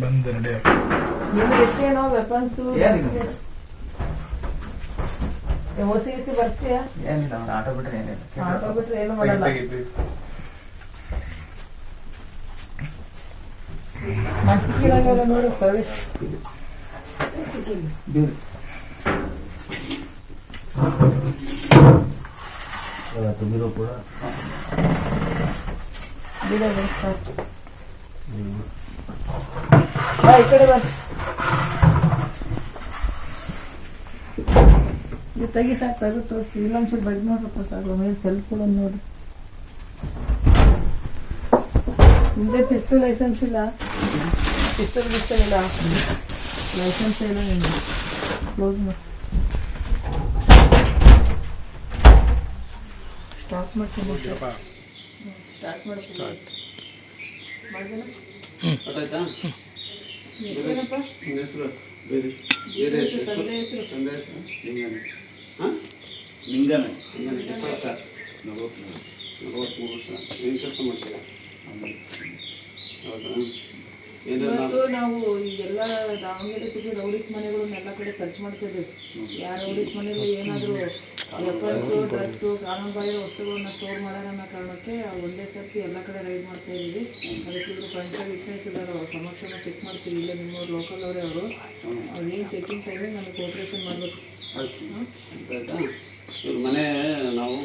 ಬಂದು ನಡೆಯ ಎಷ್ಟೇನೋ ವೆಪನ್ಸ್ ಓಸಿ ಬರ್ತೀಯಾ ಏನಿಲ್ಲ ಆಟೋ ಏನಿಲ್ಲ ಆಟೋ ಏನು ಮಾಡಲ್ಲ ನೋಡು ಪ್ರವೇಶ ಕೂಡ ಬಿಡ ಬಿಡು, ಸಾಕು. ಬಾ ಈ ಕಡೆ ಬಾ ಇದು ತೆಗಿ ಸಾಕು ತೆಗೆದು ತೋರಿಸಿ ಇಲ್ಲೊಂದ್ಸಲ ಬಡ್ ನೋಡ್ರಪ್ಪ ಸಾಕು ಮೇಲೆ ಸೆಲ್ಫ್ ಕೂಡ ನೋಡಿ ನಿಮ್ದೆ ಪಿಸ್ತೂಲ್ ಲೈಸೆನ್ಸ್ ಇಲ್ಲ ಪಿಸ್ತೂಲ್ ಗಿಸ್ತೂಲ್ ಇಲ್ಲ ಲೈಸೆನ್ಸ್ ಇಲ್ಲ ನಿಮ್ದು ಕ್ಲೋಸ್ ಮಾಡಿ ಸ್ಟಾರ್ಟ್ ಮಾಡ್ತೀನಿ. ಸ್ಟಾರ್ಟ್ ಮಾಡ್ತೀನಿ. ಲಿಂಗನೆ. ಹಾಂ? ಲಿಂಗನೆ. ಲಿಂಗನೆ. ಎಷ್ಟು ವರ್ಷ. ನಲವತ್ಮೂರು ನಲವತ್ಮೂರು ವರ್ಷ. ಏನು ಕೆಲಸ ಮಾಡ್ತೀರಾ? ಹೌದಾ? ಇವತ್ತು ನಾವು ಈಗೆಲ್ಲ ದಾವಣಗೆರೆ ಸಿಟಿ ರೌಡೀಸ್ ಮನೆಗಳನ್ನೆಲ್ಲ ಕಡೆ ಸರ್ಚ್ ಮಾಡ್ತಿದ್ದೀವಿ ಯಾರ ರೌಡೀಸ್ ಮನೆಯಲ್ಲಿ ಏನಾದರೂ ವೆಪನ್ಸು ಡ್ರಗ್ಸು ಕಾನೂನುಬಾಹಿರ ವಸ್ತುಗಳನ್ನ ಸ್ಟೋರ್ ಮಾಡೋಣ ಅನ್ನೋ ಕಾರಣಕ್ಕೆ ಒಂದೇ ಸರ್ತಿ ಎಲ್ಲ ಕಡೆ ರೈಡ್ ಮಾಡ್ತಾ ಇದ್ದೀವಿ ಅದಕ್ಕೆ ಇವರು ಫ್ರಂಟ್ ವಿಟ್ನೆಸ್ ಇದ್ದಾರೆ ಅವ್ರ ಸಮಕ್ಷಮ ಚೆಕ್ ಮಾಡ್ತೀವಿ ಇಲ್ಲೇ ನಿಮ್ಮವ್ರು ಲೋಕಲ್ ಅವರೇ ಅವರು ಅವ್ರು ಏನು ಚೆಕಿಂಗ್ ಟೈಮಿಗೆ ನಮಗೆ ಕೋಪ್ರೇಷನ್ ಮಾಡಬೇಕು ಇವ್ರ ಮನೆ ನಾವು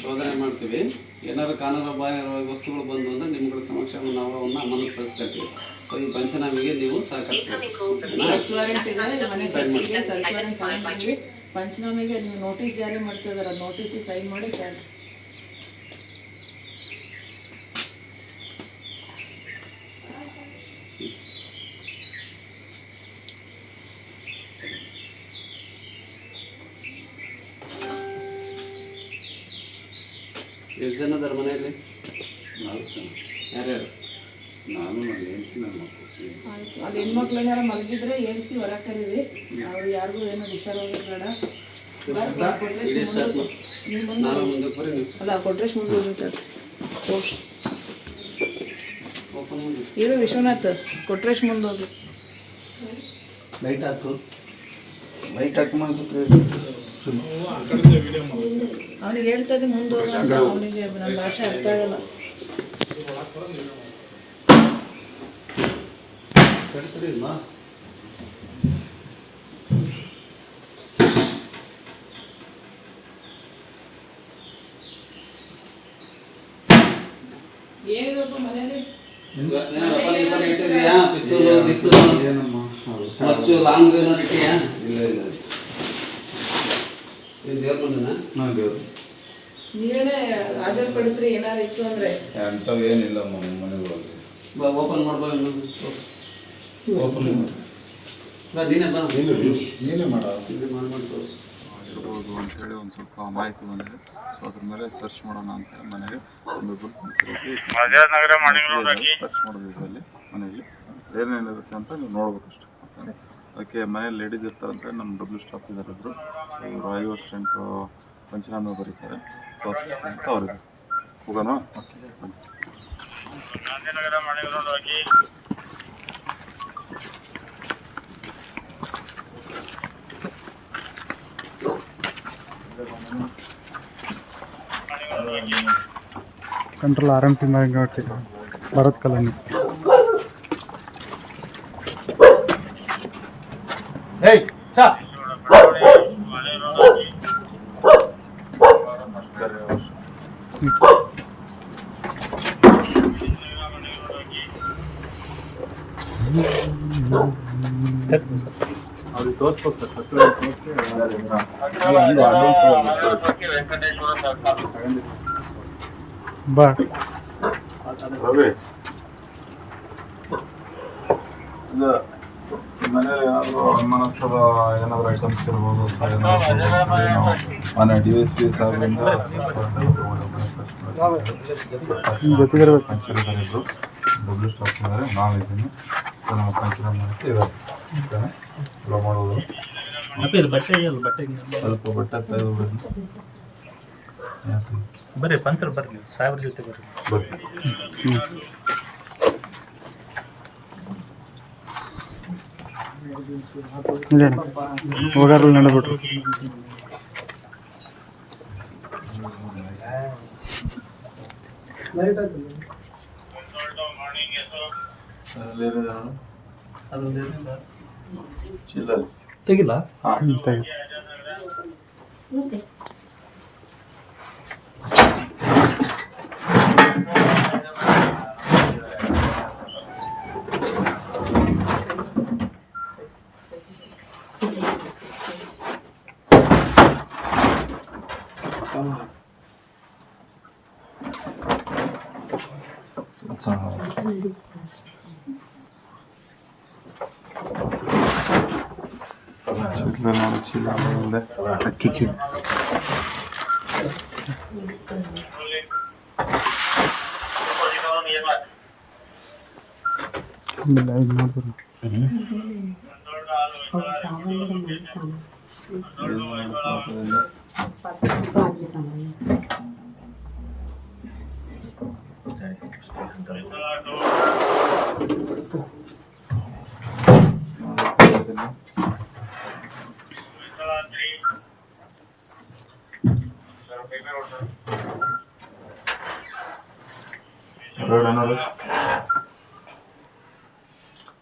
ಶೋಧನೆ ಮಾಡ್ತೀವಿ ಏನಾದ್ರು ಕಾನೂನು ಬಾಹಿರ ವಸ್ತುಗಳು ಬಂದು ಅಂದ್ರೆ ನಿಮ್ಗಳ ಸಮಕ್ಷ ನಾವು ಅವನ್ನ ಅಮಲಿಗೆ ಕಳಿಸ್ಕೊಳ್ತೀವಿ ಸೊ ಈ ಪಂಚನಾಮಿಗೆ ನೀವು ಸಹಕರಿಸಬೇಕು ಪಂಚನಾಮೆಗೆ ನೀವು ನೋಟಿಸ್ ಜಾರಿ ಮಾಡ್ತಾ ನೋಟಿಸಿಗೆ ಸೈನ್ ಮಾಡಿ ಕ್ಯಾನ್ ಎಷ್ಟು ಜನ ಅದಾರ ಮನೆಯಲ್ಲಿ? ನಾಲ್ಕು ಜನ. ಯಾರ್ಯಾರು? ನಾನು ನನ್ನ ಹೆಂಡತಿ ನನ್ನ ಮಕ್ಕಳು ಆಯ್ತು. ಅದು ಹೆಣ್ಮಕ್ಳು ಏನಾರ ಮಲಗಿದ್ರೆ ಏರಿಸಿ ಹೊರಗೆ ಕರೀರಿ. ಅವ್ರು ಯಾರಿಗೂ ಏನು ಆಗೋದು ಬೇಡ ಅಲ್ಲ ಕೊಟ್ರೇಶ್ ಮುಂದೆ ಹೋಗ್ಬೇಕು ಓಪನ್ ಮಾಡಿ. ಇರು ವಿಶ್ವನಾಥ್. ಕೊಟ್ರೇಶ್ ಮುಂದೆ ಹೋಗಿ ಲೈಟ್ ಹಾಕು. ಲೈಟ್ ಹಾಕಿ ಅವನಿಗೆ ಹೇಳ್ತದೆ ಮುಂದೆ ಹೋಗ ಅಂತ. ಅವನಿಗೆ ನನ್ನ ಭಾಷೆ ಅರ್ಥ ಆಗಲ್ಲ. ಏನಮ್ಮ? ಹೌದು. ಮಚ್ಚು ಲಾಂಗ್ ಏನಾರು ಇಟ್ಟಿಯಾ? ಇಲ್ಲ ಇಲ್ಲ ದೇವ್ರ ದೇವ್ರು. ನೀವೇ ಹಾಜರುಪಡಿಸ್ರಿ ಏನಾರು ಇತ್ತು ಅಂದ್ರೆ. ಅಂಥವು ಏನಿಲ್ಲಮ್ಮ ಮನೆಗಳಲ್ಲಿ ಬಾ ಓಪನ್ ಮಾಡ್ಬಾ ಇನ್ನೊಂದು. ಓಪನ್ ಮಾಡಿ. ಬಾ ನೀನೇ ಬಾ. ನೀನೇ ಮಾಡ. ನೀನೇ ಮಾಡ್ಬಿಟ್ಟು ತೋರ್ಸು. ಇರ್ಬೋದು ಅಂತೇಳಿ ಒಂದು ಸ್ವಲ್ಪ ಮಾಹಿತಿ ಬಂದಿದೆ. ಸೊ ಅದ್ರ ಮೇಲೆ ಸರ್ಚ್ ಮಾಡೋಣ ಅಂತ ಹೇಳಿ ಮನೆಗೆ ಒಂದು ಸರ್ಚ್ ಮಾಡೋದು ಇದರಲ್ಲಿ ಮನೆಯಲ್ಲಿ. ಏನೇನಿರುತ್ತೆ ಅಂತ ನೀವು ನೋಡ್ಬೇಕಷ್ಟೆ ಅಷ್ಟೇ. ಅದಕ್ಕೆ ಮನೇಲಿ ಲೇಡೀಸ್ ಅಂತ ನಮ್ಮ ಡಬ್ಲ್ಯೂ ಸ್ಟಾಫ್ ಇದ್ದಾರೆ ಇಬ್ಬರು ಇವರು ಐ ಅಸಿಸ್ಟೆಂಟು ಪಂಚನಾಮೆ ಬರೀತಾರೆ. ಸೊ ಅಸಿಸ್ಟೆಂಟ್ ಅವರಿದೆ ಹೋಗೋಣ. Okay control R M T Bharat Kalani ಅವ್ರಿಗೆ ತೋರಿಸ್ಬೇಕು ಸರ್ ಬಾ ಮನೇಲಿ ಏನಾದರೂ ಅನುಮಾನಾಸ್ಪದ ಏನಾದರೂ ಐಟಮ್ಸ್ ಇರ್ಬೋದು ಮನೆ ಡಿ ಎಸ್ ಪಿ ಸಾಹೇಬ್ರಿಂದ ಜೊತೆಗಿರ್ಬೇಕು ಪಂಚರಿದ್ದಾರೆ ಇಬ್ಬರು ಡಬ್ಲ್ಯೂ ಸ್ಟಾಫ್ ಇದ್ದಾರೆ ನಾವಿದ್ದೀನಿ ನಮ್ಮ ಪಂಚರ ಮಾಡಕ್ಕೆ ಇದ್ದಾರೆ ಎಲ್ಲ ಮಾಡೋದು ಸ್ವಲ್ಪ ಬಟ್ಟೆ ತೆಗೆದು ಬರ್ರಿ ಪಂಚರ್ ಬರ್ರಿ ಸಾಹೇಬ್ರ ಜೊತೆ ಬರ್ರಿ ಇಲ್ಲ ಹೋಗಾರಲ್ಲಿ ನಡೆದ್ಬಿಟ್ರು ತೆಗಿಲ್ಲ ಹ್ಞೂ ತೆಗಿ ಚೀಲ ನೋಡಿ ಚೀಲ ಆಮೇಲೆ ಅಕ್ಕಿ ಚೀಲ ಆಮೇಲೆ ಇದು ಮಾಡಿದ್ರು ver.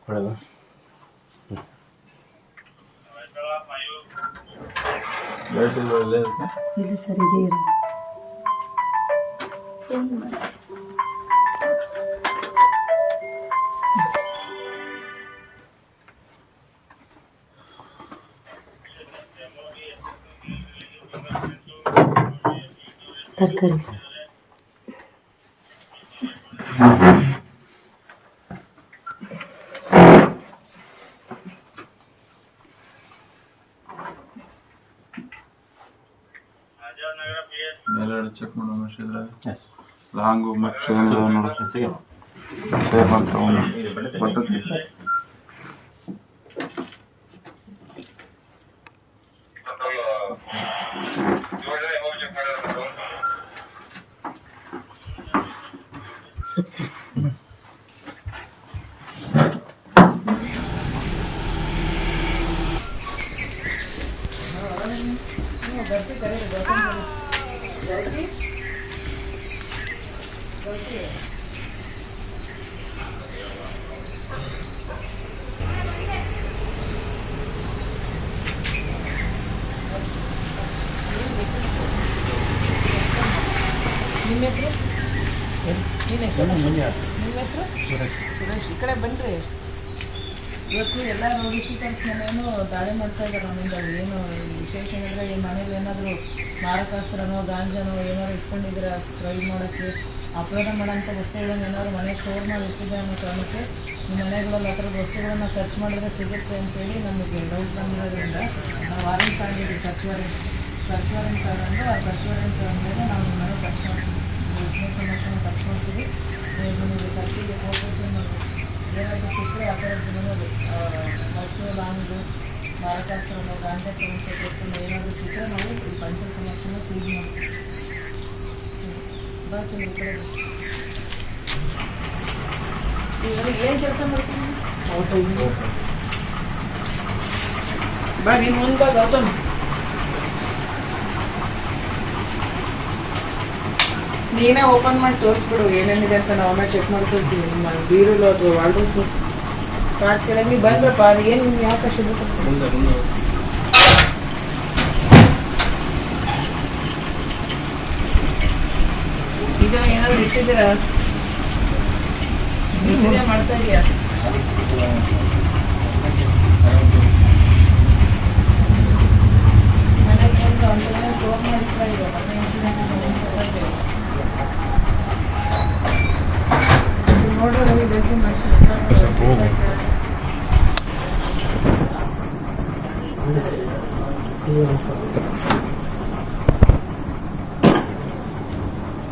Perdón. Ile sarigera. Funga. ಮೇಲ್ಗಡೆ ಚೆಕ್ ಮಾಡೋಣ ಇದ್ರಾಗ ಲಾಂಗು ಮತ್ತು ನೋಡು ಸೇಫ್ ಅಂತ ಬರ್ತೈತಿ subset. ನಿಮ್ಮ ಹೆಸರು? ಸುರೇಶ್. ಸುರೇಶ್ ಈ ಕಡೆ ಬನ್ನಿರಿ ಇವತ್ತು ಎಲ್ಲ ರೋಗಿ ಮನೆಯೂ ದಾಳಿ ಮಾಡ್ತಾ ಇದ್ದಾರೆ ನಮ್ಮಿಂದ ಏನು ವಿಶೇಷ ಹೇಳಿದ್ರೆ ಈ ಮನೇಲಿ ಏನಾದರೂ ಮಾರಕಾಸ್ತ್ರನೋ ಗಾಂಜನೋ ಏನಾದ್ರು ಇಟ್ಕೊಂಡಿದ್ರೆ ಟ್ರೈ ಮಾಡೋಕ್ಕೆ ಅಪರಾಧ ಮಾಡೋಂಥ ವಸ್ತುಗಳನ್ನ ಏನಾದ್ರು ಮನೆ ಸ್ಟೋರ್ ಮಾಡಿ ಇಟ್ಟಿದೆ ಅನ್ನೋ ಕಾರಣಕ್ಕೆ ನಿಮ್ಮ ಮನೆಗಳಲ್ಲಿ ಆ ಥರದ ವಸ್ತುಗಳನ್ನ ಸರ್ಚ್ ಮಾಡಿದ್ರೆ ಸಿಗುತ್ತೆ ಅಂತೇಳಿ ನಮಗೆ ಡೌಟ್ ಬಂದಿರೋದ್ರಿಂದ ನಾವು ವಾರಂಟ್ ತಗೊಂಡಿದ್ದೀವಿ. ಸರ್ಚ್ ವಾರೆಂಟ್ ಸರ್ಚ್ ವಾರೆಂಟ್ ತಗೊಂಡು ಆ ಸರ್ಚ್ ವಾರೆಂಟ್ ಥರದ್ದು ನೋಡೋದು ಮಚ್ಚು ಲಾಂಗು ಮಾರಕಾಸ್ತ್ರನೋ ಗಾಂಜಾ ಸಮಸ್ಯೆ ಕೊಟ್ಟು ಏನಾದರೂ ಸಿಕ್ಕರೆ ನಾವು ಈ ಪಂಚ ಸಮಸ್ಯೆನ ಸೀಸ್ ಮಾಡ್ತೀವಿ ಬಾ ಚಂದ್ರ ಈ ಕಡೆ ಬಾ. ಇವಾಗ ಏನು ಕೆಲಸ ಮಾಡ್ತೀನಿ ಬಾ ನೀನು ಮುಂದೆ ಬಾ ಗೌತಮ್ ನೀನೇ ಓಪನ್ ಮಾಡಿ ತೋರಿಸ್ಬಿಡು ಏನೇನಿದೆ ಅಂತ ನಾವು ಆಮೇಲೆ ಚೆಕ್ ಮಾಡ್ಕೊಳ್ತೀವಿ. ನಿಮ್ಮ ಬೀರುಲು ಅದು ಕಾರ್ಡ್ ನೀವು ಬಂದ್ರಪ್ಪ ಅದು ಏನು ನಿಮ್ಗೆ ಯಾವ ಕಷ್ಟ ಈಗ ಏನಾದ್ರು ಇಟ್ಟಿದ್ದೀರಾ? ಮಾಡ್ತಾ ಇದೀಯಾ ಮನೆಗೆ ಬಂದು ಅಂದ್ರೆ ಸ್ಟೋರ್ ಮಾಡಿರ್ತಾ ಇದೆಯಾ ಮನೆ ಇನ್ಸಿಡೆಂಟ್ ನೋಡ್ರಿ ರವಿ ಬಗ್ಗೆ ಮಾಡಿ